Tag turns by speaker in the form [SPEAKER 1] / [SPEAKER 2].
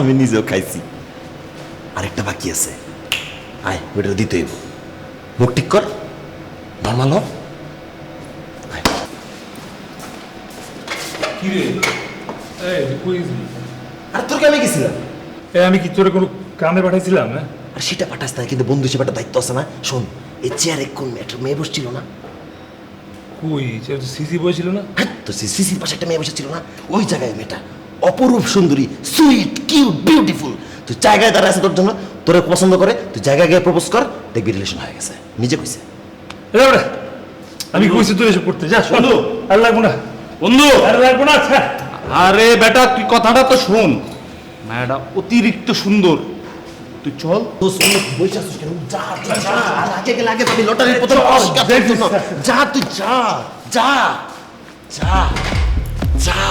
[SPEAKER 1] আমি নিজেও খাইছি। আরেকটা বাকি আছে। আয় ওইটা দিতে হইব। মুখ ঠিক কর। নর্মাল হ
[SPEAKER 2] কি রে? এই কই গেছিলি?
[SPEAKER 1] আর তোর আমি গেছিলাম।
[SPEAKER 2] এ আমি কি তোরে কোনো কামে পাঠাইছিলাম হ্যাঁ?
[SPEAKER 1] আর সেটা পাঠাস না কিন্তু বন্ধু হিসেবে একটা দায়িত্ব আছে না। শোন এই চেয়ারে কোন একটা মেয়ে বসছিল না?
[SPEAKER 2] কই সে তো সিসি বইছিল না?
[SPEAKER 1] হ্যাঁ, তো সে সিসির পাশে একটা মেয়ে বসেছিল না। ওই জায়গায় মেয়েটা। অপরূপ সুন্দরী সুইট কিউট বিউটিফুল তুই জায়গায় দাঁড়ায় আছে তোর জন্য তোরে পছন্দ করে তুই জায়গায় গিয়ে প্রপোজ কর দেখবি রিলেশন হয়ে গেছে। নিজে কইছে।
[SPEAKER 2] আমি কইছি তোর এসব করতে যা শোন।
[SPEAKER 3] বন্ধু।
[SPEAKER 2] আর লাগবো না।
[SPEAKER 3] বন্ধু।
[SPEAKER 2] আর লাগবো না
[SPEAKER 3] আরে বেটা তুই কথাটা তো শোন। ম্যাডাম অতিরিক্ত সুন্দর। তুই চল।
[SPEAKER 1] কেন? যা যা আর আগে গেলে আগে পাবি লটারির প্রথম যা তুই যা যা যা যা।